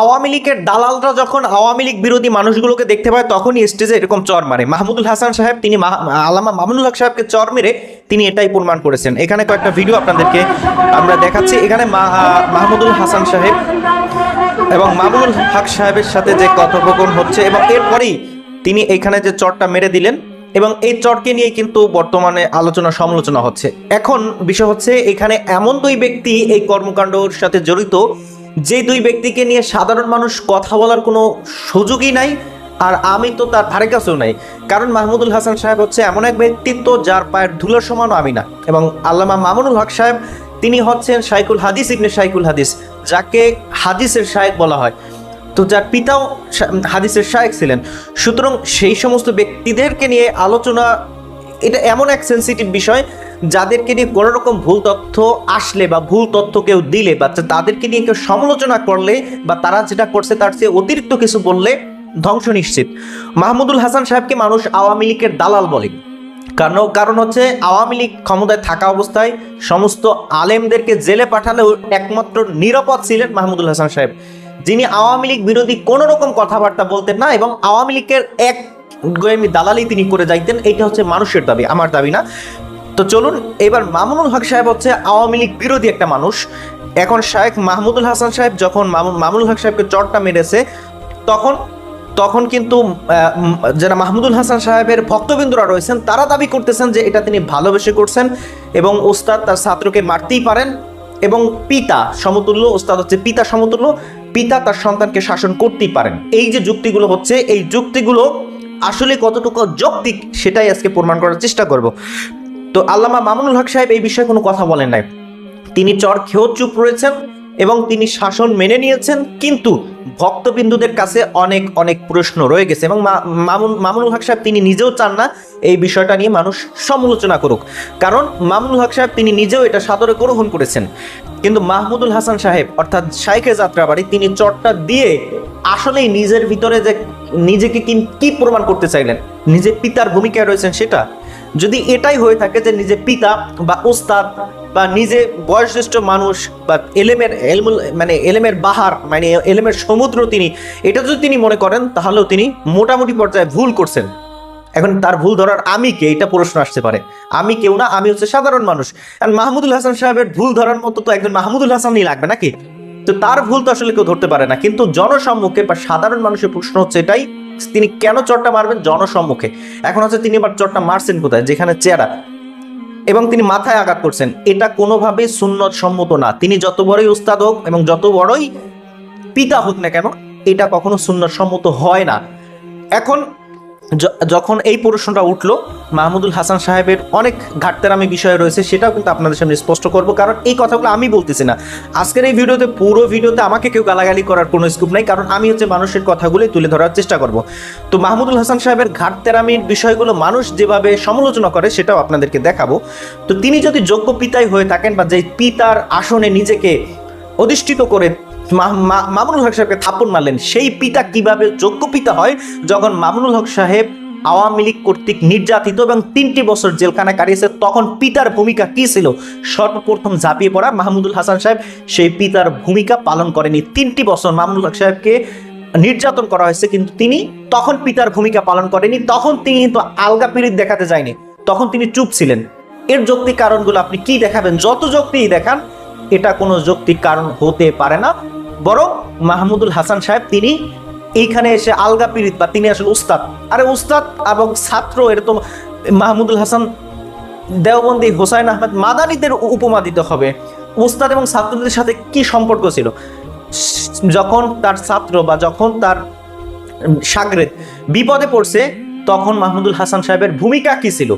আওয়ামী লীগের দালালরা যখন আওয়ামী লীগ বিরোধী মানুষগুলোকে দেখতে পায়, তখনই স্টেজে এরকম চর মারে। মাহমুদুল হাসান সাহেব, তিনি আল্লামা মামুনুল হক সাহেবকে চর মেরে তিনি এটাই প্রমাণ করেছেন। এখানে কয়েকটা ভিডিও আপনাদেরকে আমরা দেখাচ্ছি। এখানে মাহমুদুল হাসান সাহেব এবং মামুনুল হক সাহেবের সাথে যে কথোপকথন হচ্ছে এবং এরপরেই তিনি এখানে যে চরটা মেরে দিলেন এবং এই চরকে নিয়ে কিন্তু বর্তমানে আলোচনা সমালোচনা হচ্ছে। এখন বিষয় হচ্ছে, এখানে এমন দুই ব্যক্তি এই কর্মকাণ্ডর সাথে জড়িত যে দুই ব্যক্তিকে নিয়ে সাধারণ মানুষ কথা বলার কোনো সুযোগই নাই, আর আমি তো তার ধারে কাছেও নাই। কারণ মাহমুদুল হাসান সাহেব হচ্ছে এমন এক ব্যক্তিত্ব যার পায়ের ধুলোর সমানও আমি না। এবং আল্লামা মামুনুল হক সাহেব, তিনি হচ্ছেন শাইকুল হাদিস ইবনে শাইকুল হাদিস, যাকে হাদিসের শায়েক বলা হয়। তো যার পিতাও হাদিসের শায়েক ছিলেন। সুতরাং সেই সমস্ত ব্যক্তিদেরকে নিয়ে আলোচনা, এটা এমন এক সেন্সিটিভ বিষয় যাদেরকে নিয়ে কোনো রকম ভুল তথ্য আসলে বা ভুল তথ্য কেউ দিলে বা তাদেরকে নিয়ে কেউ সমালোচনা করলে বা তারা যেটা করছে তার চেয়ে অতিরিক্ত কিছু বললে ধ্বংস নিশ্চিত। মাহমুদুল হাসান সাহেবকে মানুষ আওয়ামী লীগের দালাল বলে। কারণ কারণ হচ্ছে আওয়ামী লীগ ক্ষমতায় থাকা অবস্থায় সমস্ত আলেমদেরকে জেলে পাঠালেও একমাত্র নিরাপদ ছিলেন মাহমুদুল হাসান সাহেব। যিনি আওয়ামী লীগ বিরোধী কোনো রকম কথাবার্তা বলতেন না এবং আওয়ামী লীগের এক দালালি তিনি করে যাইতেন এটা হচ্ছে মানুষের দাবি, আমার দাবি না। তো চলুন, এবার মামুনুল হক সাহেব হচ্ছে আওয়ামী লীগ বিরোধী একটা মানুষ। এখন শাহেখ মাহমুদুল হাসান সাহেব যখন মামুন মামুনুল হক সাহেবকে চটটা মেরেছে, তখন তখন কিন্তু যারা মাহমুদুল হাসান সাহেবের ভক্তবিন্দুরা রয়েছেন, তারা দাবি করতেছেন যে এটা তিনি ভালোবেসে করছেন এবং ওস্তাদ তার ছাত্রকে মারতেই পারেন এবং পিতা সমতুল্য, ওস্তাদ হচ্ছে পিতা সমতুল্য, পিতা তার সন্তানকে শাসন করতেই পারেন। এই যে যুক্তিগুলো হচ্ছে, এই যুক্তিগুলো আসলে কতটুকু যৌক্তিক সেটাই আজকে প্রমাণ করার চেষ্টা করব। তো আল্লামা মামুনুল হক সাহেব এই বিষয়ে কোনো কথা বলেন নাই। তিনি চর খেয়েও চুপ রয়েছেন এবং তিনি শাসন মেনে নিয়েছেন, কিন্তু ভক্তবিন্দুদের কাছে অনেক অনেক প্রশ্ন রয়ে গেছে এবং মামুন, মামুনুল হক সাহেব তিনি নিজেও চান না এই বিষয়টা নিয়ে মানুষ সমালোচনা করুক। কারণ মামুনুল হক সাহেব তিনি নিজেও এটা সাদরে গ্রহণ করেছেন। কিন্তু মাহমুদুল হাসান সাহেব, অর্থাৎ শাইখে যাত্রাবাড়ি, তিনি চটটা দিয়ে আসলেই নিজের ভিতরে যে নিজেকে কি প্রমাণ করতে চাইলেন? নিজের পিতার ভূমিকায় রয়েছেন সেটা? যদি এটাই হয়ে থাকে যে নিজে পিতা বা ওস্তাদ বা নিজে বয়োজ্যেষ্ঠ মানুষ বা এলেমের এলমুল মানে এলেমের বাহার মানে এলেমের সমুদ্র তিনি, এটা যদি তিনি মনে করেন, তাহলেও তিনি মোটামুটি পর্যায়ে ভুল করছেন। এখন তার ভুল ধরার আমি কে? এটা প্রশ্ন আসতে পারে। আমি কেউ না, আমি হচ্ছে সাধারণ মানুষ। আর মাহমুদুল হাসান সাহেবের ভুল ধরার মতো তো একজন মাহমুদুল হাসানই লাগবে নাকি? তো তার ভুল তো আসলে কেউ ধরতে পারে না। কিন্তু জনসম্মুখে বা সাধারণ মানুষের প্রশ্ন হচ্ছে এটাই তিনি কেন চটটা মারবেন? জনসম্মুখে। এখন হচ্ছে তিনি এবার চটটা মারছেন কোথায়? যেখানে চেহারা। এবং তিনি মাথায় আঘাত করছেন। এটা কোনোভাবেই সুন্নত সম্মত না। তিনি যত বড়ই উস্তাদ হোক এবং যত বড়ই পিতা হোক না কেন, এটা কখনো সুন্নত সম্মত হয় না। এখন যখন এই প্রশ্নটা উঠল, মাহমুদুল হাসান সাহেবের অনেক ঘাটতেরামি বিষয় রয়েছে, সেটাও কিন্তু আপনাদের সামনে স্পষ্ট করব। কারণ এই কথাগুলো আমি বলতেছি না। আজকের এই ভিডিওতে, পুরো ভিডিওতে আমাকে কেউ গালাগালি করার কোনো স্কোপ নাই, কারণ আমি হচ্ছে মানুষের কথাগুলোই তুলে ধরার চেষ্টা করব। তো মাহমুদুল হাসান সাহেবের ঘাটতেরামির বিষয়গুলো মানুষ যেভাবে সমালোচনা করে, সেটাও আপনাদেরকে দেখাবো। তো তিনি যদি যোগ্য পিতাই হয়ে থাকেন বা যে পিতার আসনে নিজেকে অধিষ্ঠিত করে মামুনুল হক সাহেবকে থাপ্পড় মারলেন। সেই পিতা কীভাবে যোগ্য পিতা হয়? যখন মামুনুল হক সাহেব আওয়ামী লীগ কর্তৃক নির্যাতিত এবং তিনটি বছর জেলখানা কাটিয়েছে, তখন পিতার ভূমিকা কি ছিল? সর্বপ্রথম ঝাঁপিয়ে পড়া মাহমুদুল হাসান সাহেব, সেই পিতার ভূমিকা পালন করেনি। তিনটি বছর মামুনুল হক সাহেবকে নির্যাতন করা হয়েছে, কিন্তু তিনি তখন পিতার ভূমিকা পালন করেনি। তখন তিনি কিন্তু আলগা পিরিত দেখাতে যায়নি। তখন তিনি চুপ ছিলেন। এর যৌক্তিক কারণগুলো আপনি কি দেখাবেন? যত যৌক্তিক দেখান, এটা কোনো যৌক্তিক কারণ হতে পারে না। বরং মাহমুদুল হাসান সাহেব তিনি এইখানে এসে আলগা পীড়িত বা তিনি আসলে উস্তাদ। আরে উস্তাদ এবং ছাত্র তো মাহমুদুল হাসান, দেওবন্দি হোসাইন আহমেদ মাদানিদের উপমা দিতে হবে। উস্তাদ এবং ছাত্রদের সাথে কি সম্পর্ক ছিল? যখন তার ছাত্র বা যখন তার সাগরে বিপদে পড়ছে, তখন মাহমুদুল হাসান সাহেবের ভূমিকা কি ছিল?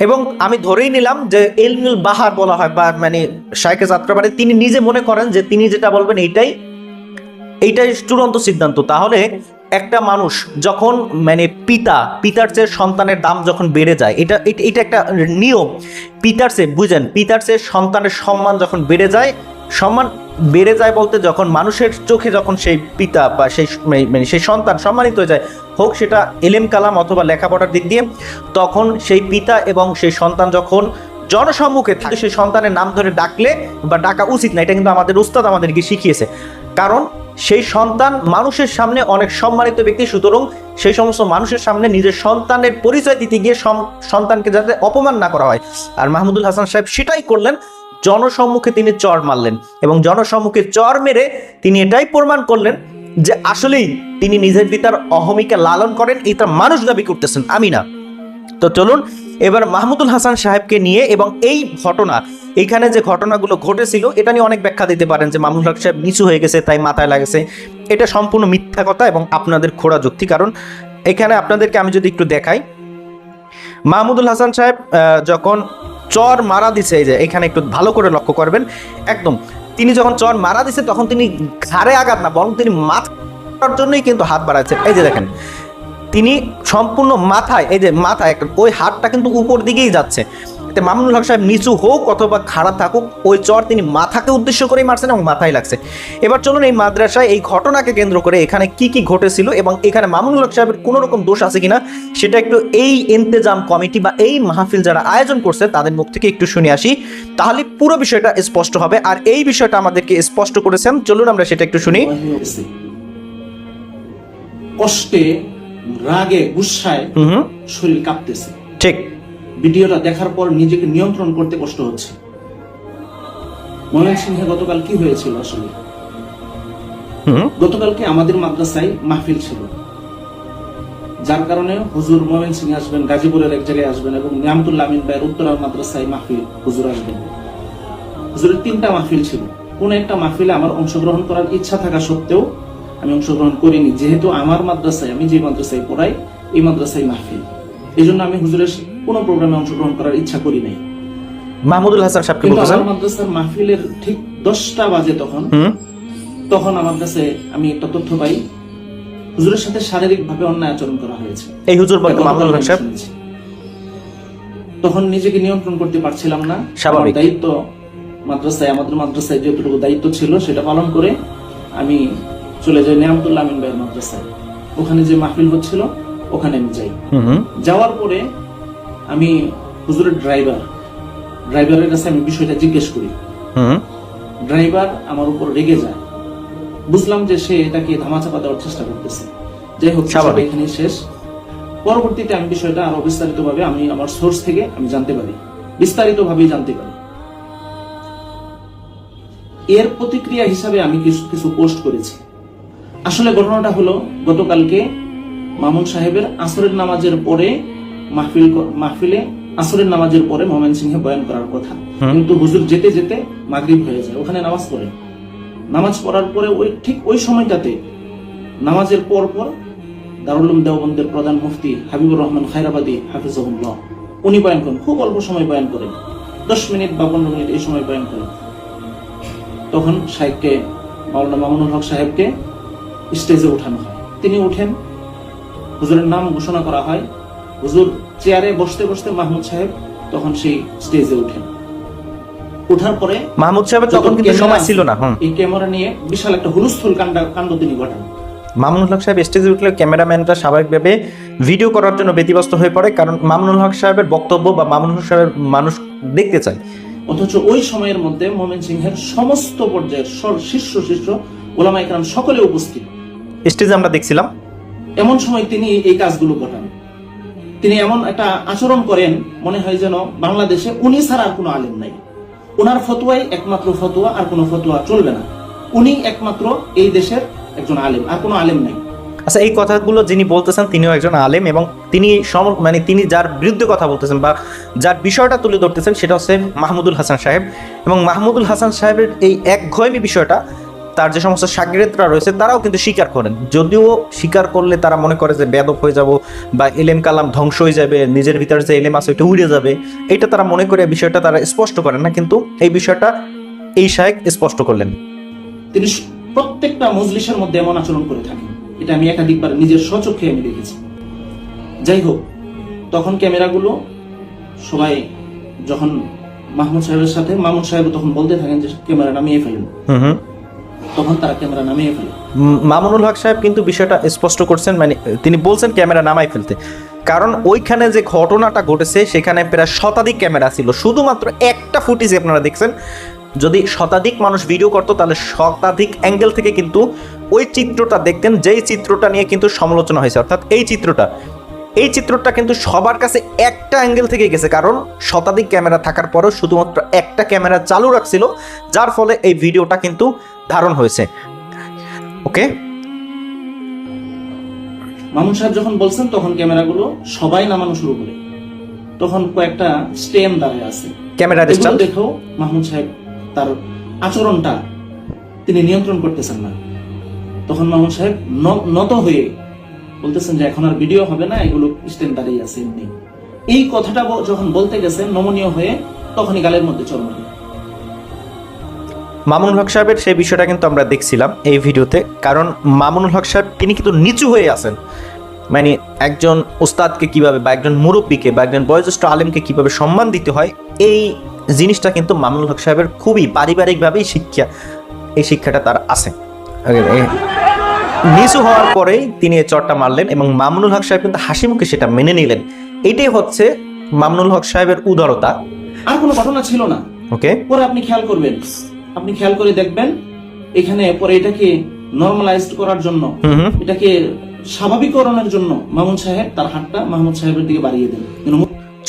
এবং আমি ধরেই নিলাম যে এলমিল বাহার বলা হয়, বা মানে শাইখে যাত্রাবাড়ি তিনি নিজে মনে করেন যে তিনি যেটা বলবেন এইটাই এইটাই চূড়ান্ত সিদ্ধান্ত। তাহলে একটা মানুষ যখন মানে পিতা, পিতার চেয়ে সন্তানের দাম যখন বেড়ে যায় এটা- এটা একটা নিয়ম। পিতার চেয়ে, বুঝেন, পিতার চেয়ে সন্তানের সম্মান যখন বেড়ে যায়, সম্মান বেড়ে যায় বলতে যখন মানুষের চোখে যখন সেই পিতা বা সেই মানে সেই সন্তান সম্মানিত হয়ে যায়, হোক সেটা এলেম কালাম অথবা লেখাপড়ার দিক দিয়ে, তখন সেই পিতা এবং সেই সন্তান যখন জনসম্মুখে থাকে, সেই সন্তানের নাম ধরে ডাকলে বা ডাকা উচিত না, এটা কিন্তু আমাদের উস্তাদ আমাদেরকে শিখিয়েছে। কারণ সেই সন্তান মানুষের সামনে অনেক সম্মানিত ব্যক্তি, সুতরাং সেই সমস্ত মানুষের সামনে নিজের সন্তানের পরিচয় দিতে গিয়ে সন্তানকে যাতে অপমান না করা হয়। আর মাহমুদুল হাসান সাহেব সেটাই করলেন। জনসম্মুখে তিনি চর মারলেন এবং জনসম্মুখে চর মেরে তিনি এটাই প্রমাণ করলেন যে আসলেই তিনি নিজের পিতার অহমিকা লালন করেন এটা মানুষ দাবি করতেছেন, আমি না। তো চলুন, এবার মাহমুদুল হাসান সাহেবকে নিয়ে এবং এই ঘটনা, এইখানে যে ঘটনাগুলো ঘটেছিল, এটা নিয়ে অনেক ব্যাখ্যা দিতে পারেন যে মাহমুদুল হক সাহেব নিচু হয়ে গেছে, তাই মাথায় লাগেছে। এটা সম্পূর্ণ মিথ্যা কথা এবং আপনাদের খোড়া যুক্তি, কারণ এখানে আপনাদেরকে আমি যদি একটু দেখাই, মাহমুদুল হাসান সাহেব যখন চর মারা দিছে, এই যে এখানে একটু ভালো করে লক্ষ্য করবেন। একদম, তিনি যখন চর মারা দিছে, তখন তিনি ঘাড়ে আঘাত না, বরং তিনি মাথার জন্যই কিন্তু হাত বাড়াচ্ছেন এই যে দেখেন, তিনি সম্পূর্ণ মাথায়, এই যে মাথায় ওই হাতটা কিন্তু উপর দিকেই যাচ্ছে। এতে মামুনুল হক সাহেব নিচু হোক অথবা খারাপ থাকুক ওই চর তিনি মাথাকে উদ্দেশ্য করেই মারছেন এবং মাথায় লাগছে। এবার চলুন এই মাদ্রাসায় এই ঘটনাকে কেন্দ্র করে এখানে কি কি ঘটেছিল এবং এখানে মামুনুল হক সাহেবের কোনো রকম দোষ আছে কিনা সেটা একটু এই ইন্তেজাম কমিটি বা এই মাহফিল যারা আয়োজন করছে তাদের মুখ থেকে একটু শুনে আসি। তাহলে পুরো বিষয়টা স্পষ্ট হবে আর এই বিষয়টা আমাদেরকে স্পষ্ট করেছেন। চলুন আমরা সেটা একটু শুনি। কষ্টে রাগে গুসায় শরীর কাঁপতেছে। ঠিক। ভিডিওটা দেখার পর নিজেকে নিয়ন্ত্রণ করতে কষ্ট হচ্ছে। ময়মনসিংহে গতকাল কি হয়েছিল আসলে? গতকালকে আমাদের মাদ্রাসায় মাহফিল ছিল। যার কারণে হুজুর ময়মনসিং আসবেন গাজীপুরের এক জায়গায় আসবেন এবং নিয়ামতুল্লাহ আমিন ভাইয়ের উত্তরার মাদ্রাসায় মাহফিল হুজুর আসবেন। হুজুরের তিনটা মাহফিল ছিল। কোন একটা মাহফিলে আমার অংশগ্রহণ করার ইচ্ছা থাকা সত্ত্বেও আমি অংশগ্রহণ করিনি। যেহেতু আমার মাদ্রাসায় আমি যে মাদ্রাসায় পড়াই এই মাদ্রাসায় মাহফিল। এই জন্য আমি হুজুরের কোনো প্রোগ্রামে অংশগ্রহণ করার ইচ্ছা করি নাই। মাহমুদুল হাসান সাহেবকে বলতেছেন মাদ্রাসার মাহফিলের ঠিক দশটা বাজে তখন তখন আমার কাছে আমি একটা তথ্য পাই। হুজুরের সাথে শারীরিক ভাবে অন্যায় আচরণ করা হয়েছে। এই হুজুর বলতে মাহমুদুল আমি সাহেব তখন নিজেকে নিয়ন্ত্রণ করতে পারছিলাম না। স্বাভাবিক। দায়িত্ব মাদ্রাসায় আমাদের মাদ্রাসায় যতটুকু দায়িত্ব ছিল সেটা পালন করে আমি চলে যাই নিয়ামতুল্লাহ আমিন ভাইয়ের মাদ্রাসায়। ওখানে যে মাহফিল হচ্ছিল ওখানে আমি যাই। যাওয়ার পরে আমি হুজুরের ড্রাইভার ড্রাইভারের কাছে আমি বিষয়টা জিজ্ঞেস করি। ড্রাইভার আমার উপর রেগে যায়। বুঝলাম যে সে এটাকে ধামাচাপা দেওয়ার চেষ্টা করতেছে। যাই হোক। এখানে শেষ। পরবর্তীতে আমি বিষয়টা আরও বিস্তারিত ভাবে আমি আমার সোর্স থেকে আমি জানতে পারি। বিস্তারিত ভাবেই জানতে পারি। এর প্রতিক্রিয়া হিসাবে আমি কিছু কিছু পোস্ট করেছি। আসলে ঘটনাটা হলো গতকালকে মামুন সাহেবের আসরের নামাজের পরে মাহফিল মাহফিলে আসরের নামাজের পরে মোমেন সিংহে বয়ান করার কথা। কিন্তু হুজুর যেতে যেতে মাগরিব হয়ে যায় ওখানে নামাজ পড়ে। নামাজ পড়ার পরে ওই ঠিক ওই সময়টাতে নামাজের পর পর দারুল উলুম দেওবন্দের প্রধান মুফতি হাবিবুর রহমান খায়রাবাদী হাফিজহুল্লাহ উনি বয়ান করেন খুব অল্প সময় বয়ান করেন। দশ মিনিট বা পনেরো মিনিট এই সময় বয়ান করেন। তখন সাহেবকে মাওলানা মামুনুল হক সাহেবকে স্টেজে উঠানো হয়। তিনি উঠেন হুজুরের নাম ঘোষণা করা হয়। হুজুর চেয়ারে বসতে বসতে মাহমুদ সাহেব তখন সেই স্টেজে উঠেন উঠার পরে মাহমুদ সাহেবের তখন কিন্তু সময় ছিল না এই ক্যামেরা নিয়ে বিশাল একটা হুলস্থুল কাণ্ড কাণ্ড তিনি ঘটান। মামুনুল হক সাহেব স্টেজে উঠলে ক্যামেরাম্যানটা স্বাভাবিকভাবে ভিডিও করার জন্য ব্যতিব্যস্ত হয়ে পড়ে কারণ মামুনুল হক সাহেবের বক্তব্য বা মামুনুল হক সাহেবের মানুষ দেখতে চায়। অথচ ওই সময়ের মধ্যে মোমেন সিংহের সমস্ত পর্যায়ের শীর্ষ শীর্ষ ওলামা ইকরাম সকলে উপস্থিত। স্টেজে আমরা দেখছিলাম এমন সময় তিনি এই কাজগুলো ঘটান। তিনি এমন একটা আচরণ করেন, মনে হয় যেন বাংলাদেশে উনি ছাড়া আর কোনো আলেম নাই। ওনার ফতোয়াই একমাত্র ফতোয়া, আর কোনো ফতোয়া চলবে না। উনি একমাত্র এই দেশের একজন আলেম, আর কোনো আলেম নাই। আচ্ছা এই কথাগুলো যিনি বলতেছেন, তিনিও একজন আলেম এবং তিনি সম মানে তিনি যার বিরুদ্ধে কথা বলতেছেন বা যার বিষয়টা তুলে ধরতেছেন, সেটা হচ্ছে মাহমুদুল হাসান সাহেব। এবং মাহমুদুল হাসান সাহেবের এই এক একঘয়মি বিষয়টা তার যে সমস্ত সাগরেদরা রয়েছে তারাও কিন্তু স্বীকার করেন। যদিও স্বীকার করলে তারা মনে করে যে বেদব হয়ে যাব বা এলেম কালাম ধ্বংস হয়ে যাবে নিজের ভিতরে যে এলেম আছে ওইটা উড়ে যাবে এটা তারা মনে করে বিষয়টা তারা স্পষ্ট করেন না কিন্তু এই বিষয়টা এই সাহেব স্পষ্ট করলেন। তিনি প্রত্যেকটা মজলিসের মধ্যে এমন আচরণ করে থাকেন। এটা আমি একাধিকবার নিজের স্বচক্ষে আমি দেখেছি। যাই হোক তখন ক্যামেরাগুলো সবাই যখন মাহমুদ সাহেবের সাথে মামুন সাহেব তখন বলতে থাকেন যে ক্যামেরা নামিয়ে ফেলুন হুম হুম। তখন তারা ক্যামেরা নামিয়ে ফেলে। মামুনুল হক সাহেব কিন্তু বিষয়টা স্পষ্ট করছেন মানে তিনি বলছেন ক্যামেরা নামাই ফেলতে। কারণ ওইখানে যে ঘটনাটা ঘটেছে, সেখানে প্রায় শতাধিক ক্যামেরা ছিল। শুধুমাত্র একটা ফুটেজ আপনারা দেখছেন। যদি শতাধিক মানুষ ভিডিও করতো, তাহলে শতাধিক অ্যাঙ্গেল থেকে কিন্তু ওই চিত্রটা দেখতেন, যেই চিত্রটা নিয়ে কিন্তু সমালোচনা হয়েছে। অর্থাৎ এই চিত্রটা এই চিত্রটা কিন্তু সবার কাছে একটা অ্যাঙ্গেল থেকে গেছে। কারণ শতাধিক ক্যামেরা থাকার পরেও শুধুমাত্র একটা ক্যামেরা চালু রাখছিল, যার ফলে এই ভিডিওটা কিন্তু ধারণ হয়েছে। ওকে? মামুন সাহেব যখন বলছেন তখন ক্যামেরাগুলো সবাই নামানো শুরু করে। তখন কয়েকটা স্টেম দাঁড়ায় আছে। ক্যামেরা ডিস্টার্ব দেখেও মাহমুদ সাহেব তার আচরণটা তিনি নিয়ন্ত্রণ করতেছেন না। তখন মাহমুদ সাহেব নত হয়ে বলতেছেন যে এখন আর ভিডিও হবে না এগুলো স্ট্যান্ড দাঁড়িয়ে আছে এমনি। এই কথাটা যখন বলতে গেছেন নমনীয় হয়ে তখনই গালের মধ্যে চড় মারে মামুনুল হক সাহেবের সেই বিষয়টা কিন্তু আমরা দেখছিলাম এই ভিডিওতে। কারণ মামুনুল হক সাহেব তিনি কিন্তু নিচু হয়ে আছেন। মানে একজন উস্তাদকে কীভাবে বা একজন মুরব্বীকে বা একজন বয়োজ্যেষ্ঠ আলেমকে কীভাবে সম্মান দিতে হয় এই জিনিসটা কিন্তু মামুনুল হক সাহেবের খুবই পারিবারিকভাবেই শিক্ষা এই শিক্ষাটা তার আছে। নিচু হওয়ার পরেই তিনি এই চটটা মারলেন এবং মামুনুল হক সাহেব কিন্তু হাসি মুখে সেটা মেনে নিলেন। এটাই হচ্ছে মামুনুল হক সাহেবের উদারতা। আর কোনো ঘটনা ছিল না। ওকে। পরে আপনি খেয়াল করবেন। আপনি খেয়াল করে দেখবেন এখানে পরে এটাকে নর্মালাইজড করার জন্য এটাকে স্বাভাবিকরণের জন্য মামুন সাহেব তার হাতটা মাহমুদ সাহেবের দিকে বাড়িয়ে দেন।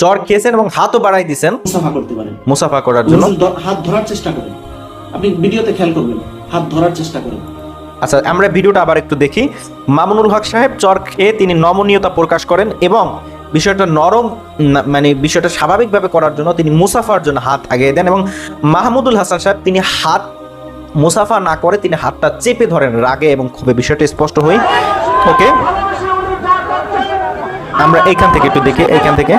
চর খেয়েছেন এবং হাতও বাড়াই দিছেন। মুসাফা করতে পারেন। মুসাফা করার জন্য? হাত ধরার চেষ্টা করেন। আপনি ভিডিওতে খেয়াল করবেন হাত ধরার চেষ্টা করেন। আচ্ছা আমরা ভিডিওটা আবার একটু দেখি। মামুনুল হক সাহেব চর খেয়ে তিনি নমনীয়তা প্রকাশ করেন এবং বিষয়টা নরম মানে বিষয়টা স্বাভাবিকভাবে করার জন্য তিনি মুসাফার জন্য হাত আগিয়ে দেন এবং মাহমুদুল হাসান সাহেব তিনি হাত মুসাফা না করে তিনি হাতটা চেপে ধরেন রাগে এবং খুবই বিষয়টা স্পষ্ট হই? ওকে। আমরা এইখান থেকে একটু দেখি, এইখান থেকে।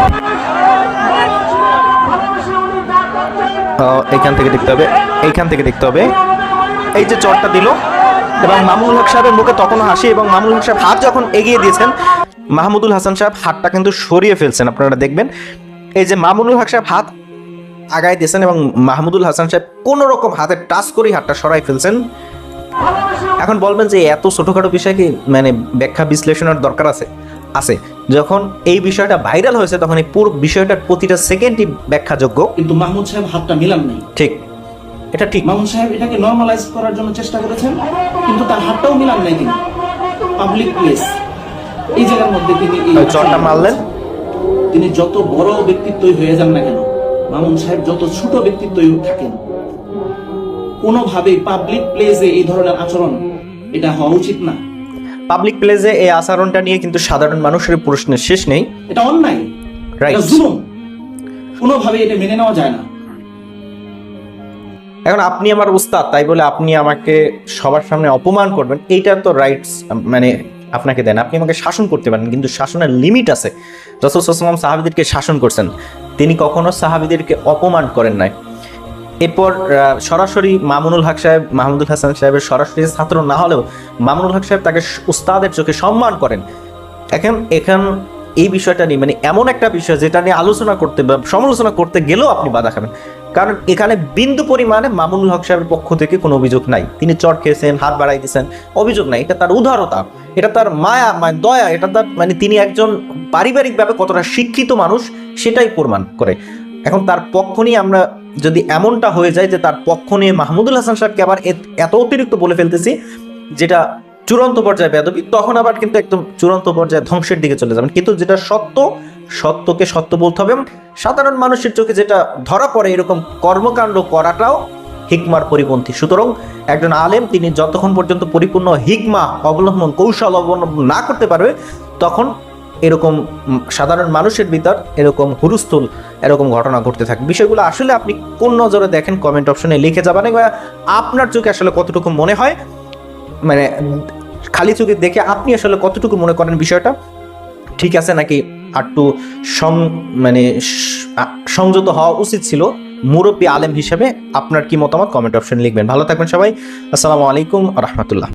এইখান থেকে দেখতে হবে, এইখান থেকে দেখতে হবে। এই যে চটটা দিল, এবং মামুনুল হক সাহেবের মুখে তখনও হাসি এবং মামুনুল হক সাহেব হাত যখন এগিয়ে দিয়েছেন মাহমুদুল হাসান সাহেব হাতটা কিন্তু সরিয়ে ফেলছেন আপনারা দেখবেন। এই যে মামুনুল হক সাহেব হাত আগায় দিয়েছেন এবং মাহমুদুল হাসান সাহেব কোনো রকম হাতে টাচ করেই হাতটা সরাই ফেলছেন। এখন বলবেন যে এত ছোটোখাটো বিষয় কি মানে ব্যাখ্যা বিশ্লেষণের দরকার আছে? আছে। যখন এই বিষয়টা ভাইরাল হয়েছে তখন এই পুরো বিষয়টার প্রতিটা সেকেন্ডই ব্যাখ্যাযোগ্য। কিন্তু মাহমুদ সাহেব হাতটা মিলান নাই। ঠিক। এটা ঠিক। মামুন সাহেব এটাকে নর্মালাইজ করার জন্য চেষ্টা করেছেন কিন্তু তার হাতটাও মিলান নাই তিনি পাবলিক প্লেস এই জায়গার মধ্যে তিনি চটটা মারলেন। তিনি যত বড় ব্যক্তিত্বই হয়ে যান না কেন মামুন সাহেব যত ছোট ব্যক্তিত্বই থাকেন। কোনোভাবেই পাবলিক প্লেসে এই ধরনের আচরণ এটা হওয়া উচিত না। পাবলিক প্লেসে এই আচরণটা নিয়ে কিন্তু সাধারণ মানুষের প্রশ্নের শেষ নেই। এটা অন্যায় রাইট জুলুম। কোনোভাবে এটা মেনে নেওয়া যায় না। এখন আপনি আমার উস্তাদ তাই বলে আপনি আমাকে সবার সামনে অপমান করবেন এইটা তো রাইটস মানে আপনাকে দেন। আপনি আমাকে শাসন করতে পারেন, কিন্তু শাসনের লিমিট আছে। রসুলাম সাহাবিদেরকে শাসন করছেন। তিনি কখনো সাহাবিদেরকে অপমান করেন নাই। এরপর সরাসরি মামুনুল হক সাহেব, মাহমুদুল হাসান সাহেবের সরাসরি ছাত্র না হলেও মামুনুল হক সাহেব তাকে উস্তাদের চোখে সম্মান করেন। এখন, এখান এই বিষয়টা নিয়ে মানে এমন একটা বিষয় যেটা নিয়ে আলোচনা করতে বা সমালোচনা করতে গেলেও আপনি বাধা খাবেন। কারণ এখানে বিন্দু পরিমাণে মামুনুল হক সাহেবের পক্ষ থেকে কোনো অভিযোগ নাই। তিনি চট খেয়েছেন, হাত বাড়াই দিয়েছেন, অভিযোগ নাই। এটা তার উদারতা, এটা তার মায়া মানে দয়া, এটা তার মানে তিনি একজন পারিবারিকভাবে কতটা শিক্ষিত মানুষ সেটাই প্রমাণ করে। এখন তার পক্ষ নিয়ে আমরা যদি এমনটা হয়ে যায় যে তার পক্ষ নিয়ে মাহমুদুল হাসান সাহেবকে আবার এত- অতিরিক্ত বলে ফেলতেছি, যেটা চূড়ান্ত পর্যায়ে বেদবি তখন আবার কিন্তু একদম চূড়ান্ত পর্যায়ে ধ্বংসের দিকে চলে যাবেন। কিন্তু যেটা সত্য সত্যকে সত্য বলতে হবে এবং সাধারণ মানুষের চোখে যেটা ধরা পড়ে এরকম কর্মকাণ্ড করাটাও হিকমার পরিপন্থী। সুতরাং একজন আলেম তিনি যতক্ষণ পর্যন্ত পরিপূর্ণ হিকমা অবলম্বন, কৌশল অবলম্বন না করতে পারবে, তখন এরকম সাধারণ মানুষের ভিতর এরকম হুরুস্থুল, এরকম ঘটনা ঘটতে থাকে। বিষয়গুলো আসলে আপনি কোন নজরে দেখেন কমেন্ট অপশনে লিখে যাবেন আপনার চোখে আসলে কতটুকু মনে হয় মানে খালি চোখে দেখে আপনি আসলে কতটুকু মনে করেন বিষয়টা, ঠিক আছে নাকি একটু সং মানে সংযত হওয়া উচিত ছিল মুরব্বী আলেম হিসেবে। আপনার কি মতামত? কমেন্ট অপশন লিখবেন। ভালো থাকবেন সবাই। আসসালামু আলাইকুম রহমতুল্লাহ।